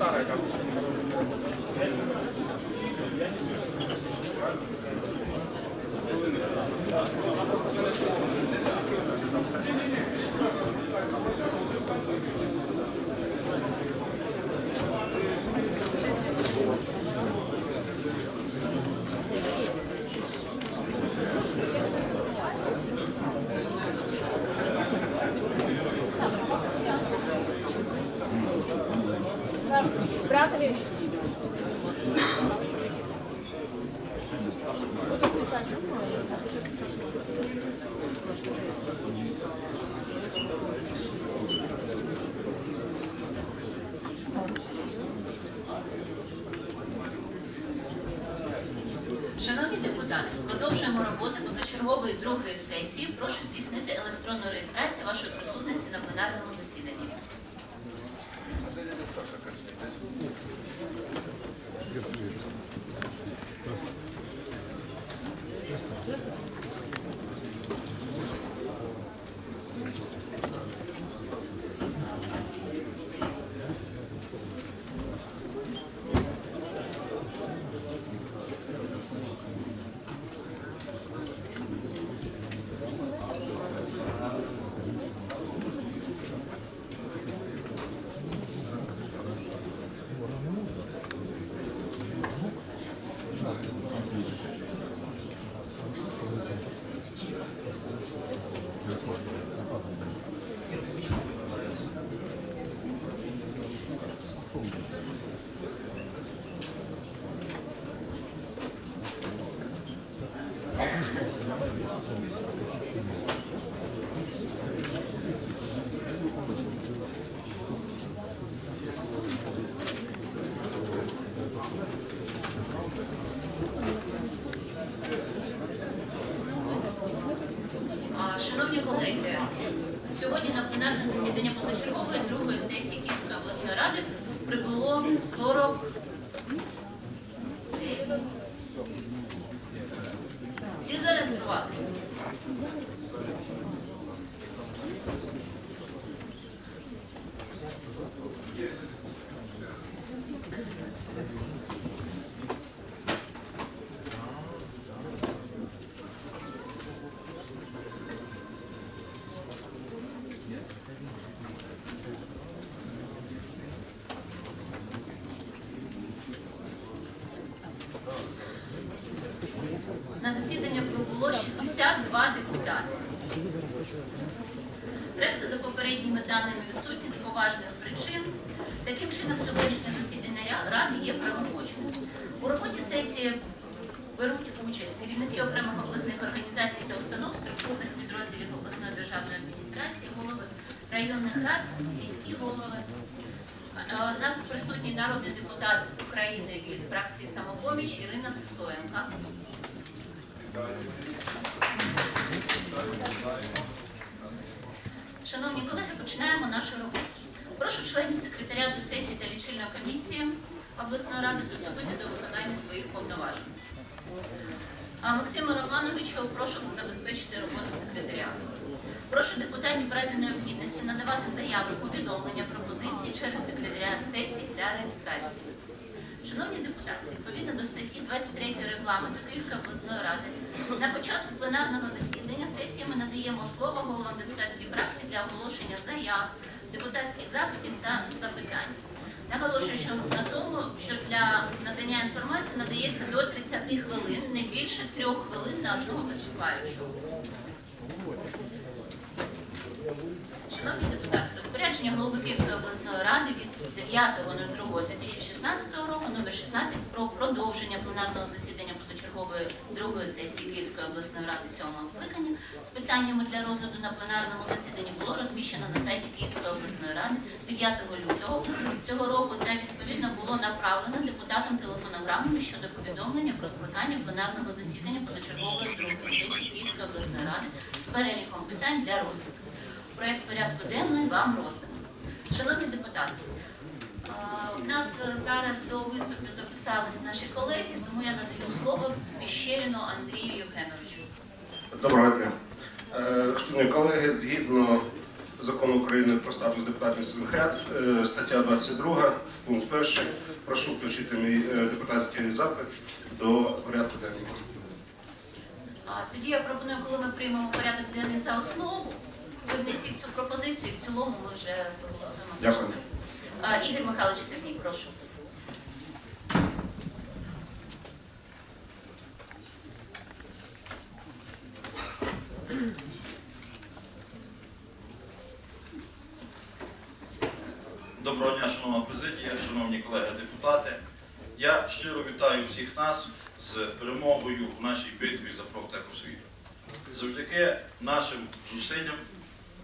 старая казка. Братові. Шановні депутати, продовжуємо роботу позачергової другої сесії. Прошу здійснити електронну реєстрацію вашої присутності на пленарному засіданні. Thank you. Колеги, сьогодні на пленарне засідання позачергової другої сесії Київської обласної ради прибуло 40 52 депутати. Решта за попередніми даними відсутні з поважних причин. Таким чином, сьогоднішнє засідання ради є правомочним. У роботі сесії беруть участь керівники окремих обласних організацій та установ, структурних підрозділів обласної державної адміністрації, голови районних рад, міські голови. Е, у нас присутній народний депутат України від фракції самопоміч Ірина Сисоєнка. Шановні колеги, починаємо нашу роботу. Прошу членів секретаріату сесії та лічильної комісії обласної ради приступити до виконання своїх повноважень. А Максима Романовича прошу забезпечити роботу секретаріату. Прошу депутатів в разі необхідності надавати заяви, повідомлення, пропозиції через секретаріат сесії для реєстрації. Шановні депутати, відповідно до статті 23 регламенту Київської обласної ради, на початку пленарного засідання сесії ми надаємо слово головам депутатських фракцій для оголошення заяв, депутатських запитів та запитань. Наголошую, що на тому, що для надання інформації надається до 30 хвилин, не більше трьох хвилин на одного виступаючого. Шановні депутати, розпорядження голови Київської обласної ради від 9.02.2016 року номер 16 про продовження пленарного засідання позачергової другої сесії Київської обласної ради 7 скликання з питаннями для розгляду на пленарному засіданні було розміщено на сайті Київської обласної ради 9 лютого цього року та відповідно було направлено депутатам телефонограмами щодо повідомлення про скликання пленарного засідання позачергової другої сесії Київської обласної ради з переліком питань для розгляду. Проект порядку денної вам роздано. Шановні депутати, у нас зараз до виступу записались наші колеги, тому я надаю слово Піщеріну Андрію Євгеновичу. Доброго дня. Е, Шановні колеги, згідно закону України про статус депутатів місцевих ряд, е, стаття 22, пункт 1. Прошу включити мій е, депутатський запит до порядку денного. Тоді я пропоную, коли ми приймемо порядок денний за основу, ви внесіть цю пропозицію, і в цілому ми вже проголосуємо. Дякую. А, Ігор Михайлович Степній, прошу. Доброго дня, шановна президія, шановні колеги депутати. Я щиро вітаю всіх нас з перемогою в нашій битві за профтехосвіту. Завдяки нашим зусиллям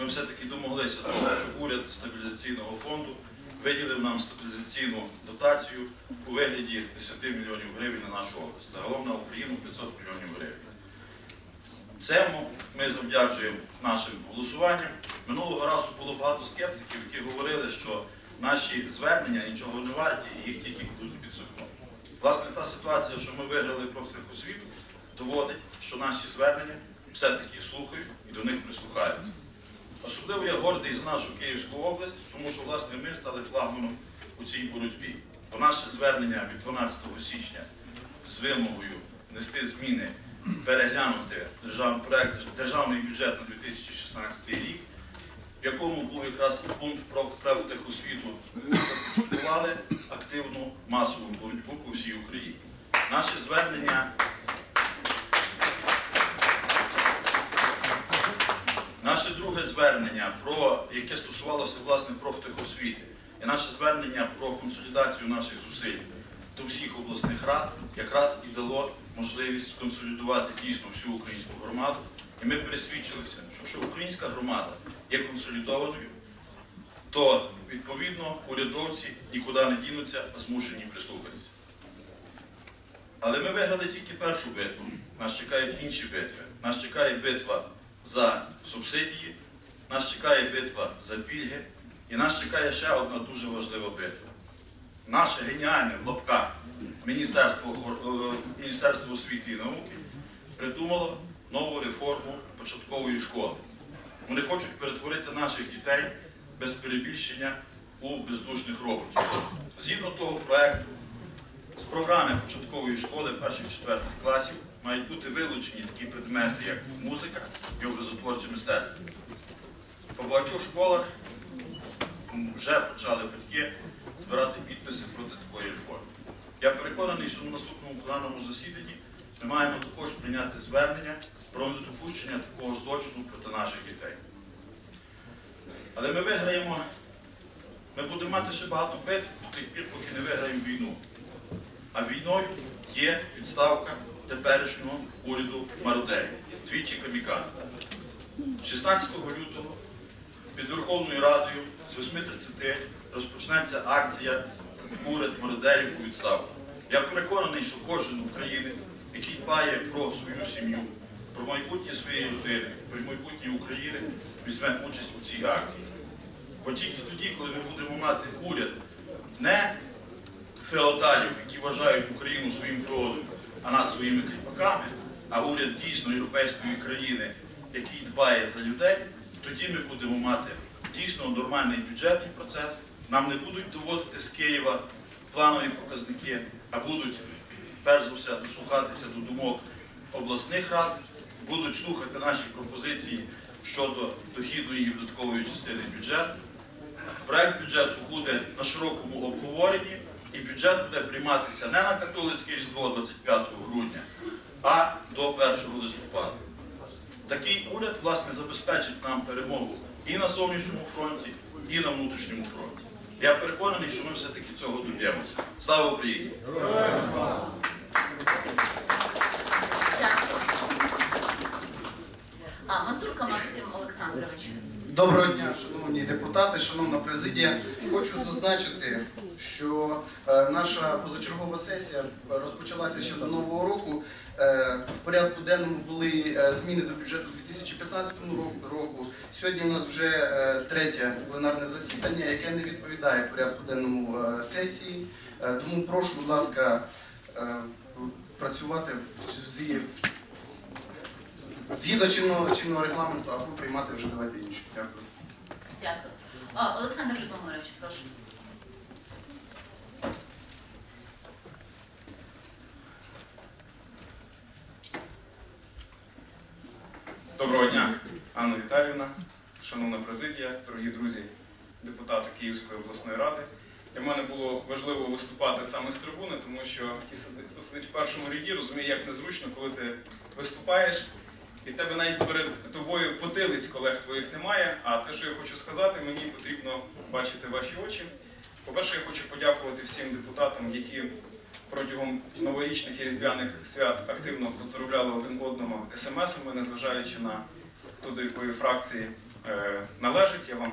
ми все-таки домоглися того, що уряд стабілізаційного фонду виділив нам стабілізаційну дотацію у вигляді 10 мільйонів гривень на нашу область. Загалом на Україну 500 мільйонів гривень. Цьому ми завдячуємо нашим голосуванням. Минулого разу було багато скептиків, які говорили, що наші звернення нічого не варті і їх тільки кладуть під сукно. Власне, та ситуація, що ми виграли профтехосвіту, доводить, що наші звернення все-таки слухають і до них прислухаються. Особливо я гордий за нашу Київську область, тому що власне ми стали флагманом у цій боротьбі. Бо наше звернення від 12 січня з вимогою внести зміни, переглянути державний проект державний бюджет на 2016 рік, в якому був якраз пункт про профтехосвіту, започаткували активну масову боротьбу по всій Україні. Наше звернення Друге звернення, про яке стосувалося власне профтехосвіти, і наше звернення про консолідацію наших зусиль до всіх обласних рад якраз і дало можливість сконсолідувати дійсно всю українську громаду. І ми пересвідчилися, що якщо українська громада є консолідованою, то відповідно урядовці нікуди не дінуться, а змушені прислухатися. Але ми виграли тільки першу битву. Нас чекають інші битви. Нас чекає битва за субсидії, нас чекає битва за пільги, і нас чекає ще одна дуже важлива битва. Наше геніальне в лапках Міністерство, е, Міністерство освіти і науки придумало нову реформу початкової школи. Вони хочуть перетворити наших дітей без перебільшення у бездушних роботів. Згідно того проекту, з програми початкової школи перших-четвертих класів мають бути вилучені такі предмети, як музика і образотворче мистецтво. По багатьох школах вже почали батьки збирати підписи проти такої реформи. Я переконаний, що на наступному пленарному засіданні ми маємо також прийняти звернення про недопущення такого злочину проти наших дітей. Але ми виграємо, ми будемо мати ще багато битв до тих пір, поки не виграємо війну. А війною є відставка теперішнього уряду мародерів, двічі камікадзе. 16 лютого під Верховною Радою з 8.30 розпочнеться акція Уряд мародерів у відставку. Я переконаний, що кожен українець, який дбає про свою сім'ю, про майбутнє своєї родини, про майбутнє України, візьме участь у цій акції. Бо тільки тоді, коли ми будемо мати уряд не феодалів, які вважають Україну своїм феодом, а нас своїми кріпаками, а уряд дійсно європейської країни, який дбає за людей, тоді ми будемо мати дійсно нормальний бюджетний процес. Нам не будуть доводити з Києва планові показники, а будуть перш за все дослухатися до думок обласних рад, будуть слухати наші пропозиції щодо дохідної і видаткової частини бюджету. Проект бюджету буде на широкому обговоренні, і бюджет буде прийматися не на католицьке різдво 25 грудня, а до 1 листопада. Такий уряд, власне, забезпечить нам перемогу і на зовнішньому фронті, і на внутрішньому фронті. Я переконаний, що ми все-таки цього доб'ємося. Слава Україні! А, Мазурка Максим Олександрович. Доброго дня, шановні депутати, шановна президія. Хочу зазначити, що е, наша позачергова сесія розпочалася ще до нового року. Е, в порядку денному були е, зміни до бюджету 2015 року. Сьогодні у нас вже третє пленарне засідання, яке не відповідає порядку денному сесії. Тому прошу, будь ласка, працювати в Згідно чинного, чинного регламенту або приймати вже давайте інші. Дякую. Дякую. Олександр Любомирович, прошу. Доброго дня, Анна Віталіївна, шановна президія, дорогі друзі, депутати Київської обласної ради. Для мене було важливо виступати саме з трибуни, тому що ті, хто сидить в першому ряді, розуміє, як незручно, коли ти виступаєш, і в тебе навіть перед тобою потилиць колег твоїх немає. А те, що я хочу сказати, мені потрібно бачити ваші очі. По-перше, я хочу подякувати всім депутатам, які протягом новорічних і різдвяних свят активно поздоровляли один одного смс-ами, незважаючи на хто до якої фракції е, належить. Я вам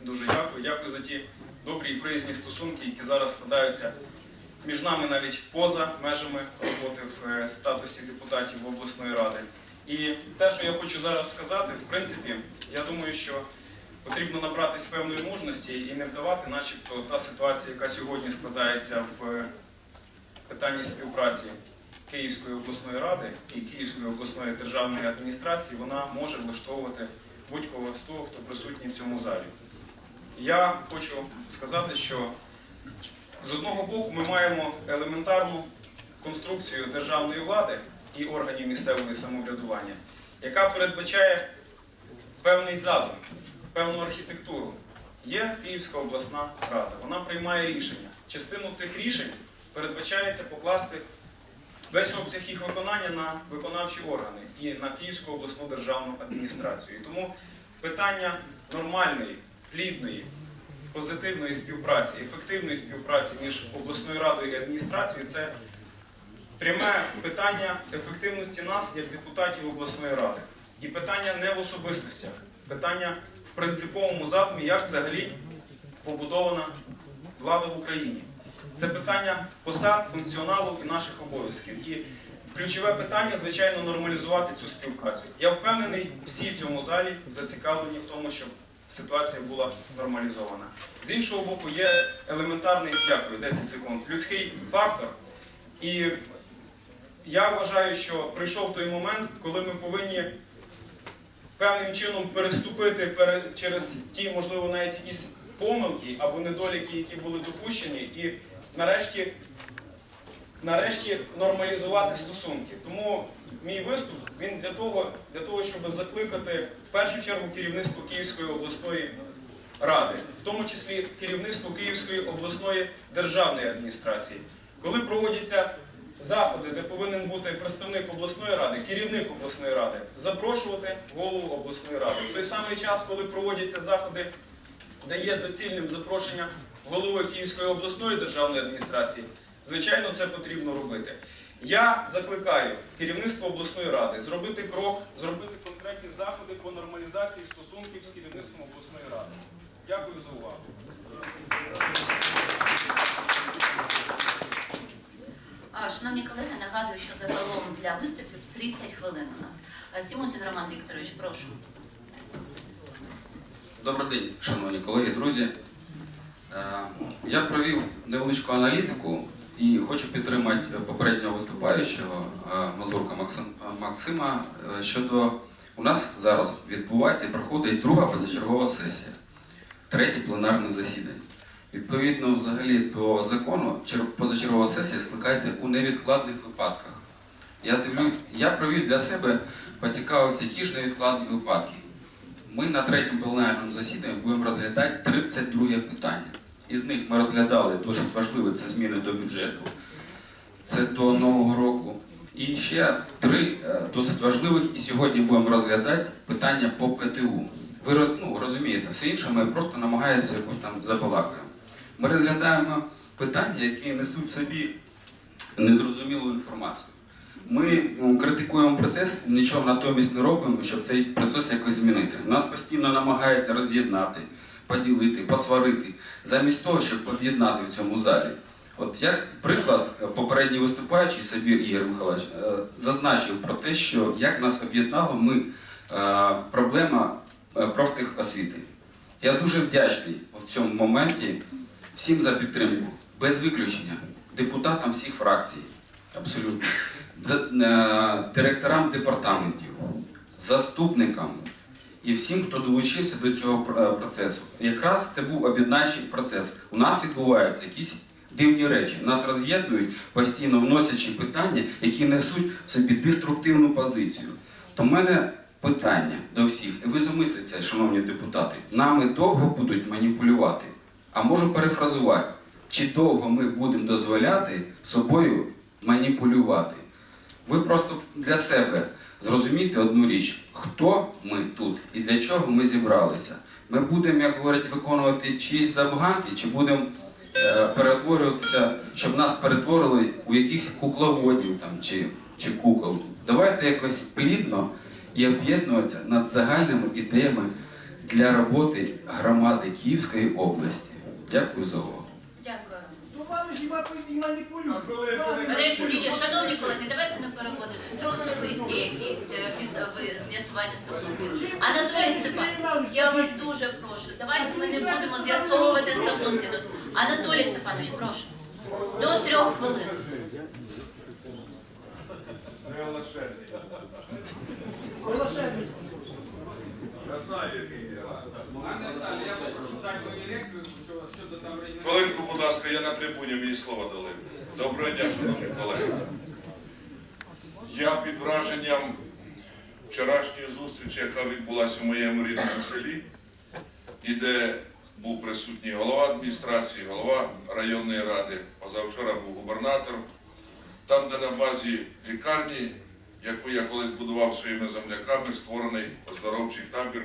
дуже дякую. Дякую за ті добрі і приязні стосунки, які зараз складаються між нами навіть поза межами роботи в е, статусі депутатів обласної ради. І те, що я хочу зараз сказати, в принципі, я думаю, що потрібно набратись певної мужності і не вдавати, начебто, та ситуація, яка сьогодні складається в питанні співпраці Київської обласної ради і Київської обласної державної адміністрації, вона може влаштовувати будь-кого з того, хто присутній в цьому залі. Я хочу сказати, що з одного боку ми маємо елементарну конструкцію державної влади і органів місцевого самоврядування, яка передбачає певний задум, певну архітектуру. Є Київська обласна рада, вона приймає рішення. Частину цих рішень передбачається покласти весь обсяг їх виконання на виконавчі органи і на Київську обласну державну адміністрацію. І тому питання нормальної, плідної, позитивної співпраці, ефективної співпраці між обласною радою і адміністрацією це пряме питання ефективності нас як депутатів обласної ради. І питання не в особистостях, питання в принциповому задумі, як взагалі побудована влада в Україні. Це питання посад, функціоналу і наших обов'язків. І ключове питання, звичайно, нормалізувати цю співпрацю. Я впевнений, всі в цьому залі зацікавлені в тому, щоб ситуація була нормалізована. З іншого боку, є елементарний, дякую, 10 секунд, людський фактор. І я вважаю, що прийшов той момент, коли ми повинні певним чином переступити через ті, можливо, навіть якісь помилки або недоліки, які були допущені, і нарешті, нарешті нормалізувати стосунки. Тому мій виступ він для того, для того, щоб закликати в першу чергу керівництво Київської обласної ради, в тому числі керівництво Київської обласної державної адміністрації. Коли проводяться заходи, де повинен бути представник обласної ради, керівник обласної ради, запрошувати голову обласної ради. В той самий час, коли проводяться заходи, де є доцільним запрошення голови Київської обласної державної адміністрації, звичайно, це потрібно робити. Я закликаю керівництво обласної ради зробити крок, зробити конкретні заходи по нормалізації стосунків з керівництвом обласної ради. Дякую за увагу. Шановні колеги, нагадую, що загалом для виступів 30 хвилин у нас. А, Сімутін Роман Вікторович, прошу. Добрий день, шановні колеги, друзі. Е, Я провів невеличку аналітику і хочу підтримати попереднього виступаючого е, Мазурка е, Максима е, щодо у нас зараз відбувається і проходить друга позачергова сесія, третє пленарне засідання. Відповідно, взагалі до закону, чер- позачергова сесія скликається у невідкладних випадках. Я дивлю, я провів для себе, поцікавився, які ж невідкладні випадки. Ми на третьому пленарному засіданні будемо розглядати 32 питання. Із них ми розглядали досить важливе це зміни до бюджету, це до Нового року. І ще три е, досить важливих, і сьогодні будемо розглядати питання по ПТУ. Ви ну, розумієте, все інше ми просто намагаємося якось там забалакаємо. Ми розглядаємо питання, які несуть собі незрозумілу інформацію. Ми ну, критикуємо процес, нічого натомість не робимо, щоб цей процес якось змінити. Нас постійно намагаються роз'єднати, поділити, посварити, замість того, щоб об'єднати в цьому залі. От як приклад, е, попередній виступаючий Сабір Ігор Михайлович е, зазначив про те, що як нас об'єднало ми е, проблема профтехосвіти. Я дуже вдячний в цьому моменті всім за підтримку, без виключення, депутатам всіх фракцій, абсолютно, е, директорам департаментів, заступникам і всім, хто долучився до цього е, процесу. Якраз це був об'єднавчий процес. У нас відбуваються якісь дивні речі. Нас роз'єднують, постійно вносячи питання, які несуть в собі деструктивну позицію. То в мене питання до всіх, і ви замисліться, шановні депутати, нами довго будуть маніпулювати. А можу перефразувати, чи довго ми будемо дозволяти собою маніпулювати? Ви просто для себе зрозумійте одну річ: хто ми тут і для чого ми зібралися. Ми будемо, як говорять, виконувати чиїсь забаганки, чи будемо е, перетворюватися, щоб нас перетворили у якихось кукловодів там, чи, чи кукол. Давайте якось плідно і об'єднуватися над загальними ідеями для роботи громади Київської області. Дякую за увагу. Дякую. Ну вам хіба. Шановні колеги, давайте не переходити. Це особисті якісь е, з'ясування стосунків. Анатолій Степанович, я вас дуже прошу. Давайте ми не будемо з'ясовувати стосунки тут. Анатолій Степанович, прошу. До трьох хвилин. Я репліку щодо там Хвилинку, будь ласка, я на трибуні, мені слово дали. Доброго дня, шановні колеги. Я під враженням вчорашньої зустрічі, яка відбулася в моєму рідному селі, і де був присутній голова адміністрації, голова районної ради, позавчора був губернатор, там, де на базі лікарні, яку я колись будував своїми земляками, створений оздоровчий табір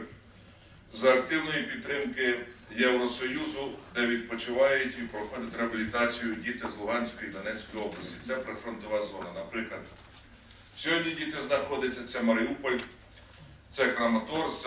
за активної підтримки Євросоюзу, де відпочивають і проходять реабілітацію діти з Луганської і Донецької області. Це прифронтова зона. Наприклад, сьогодні діти знаходяться, це Маріуполь, це Краматорськ, це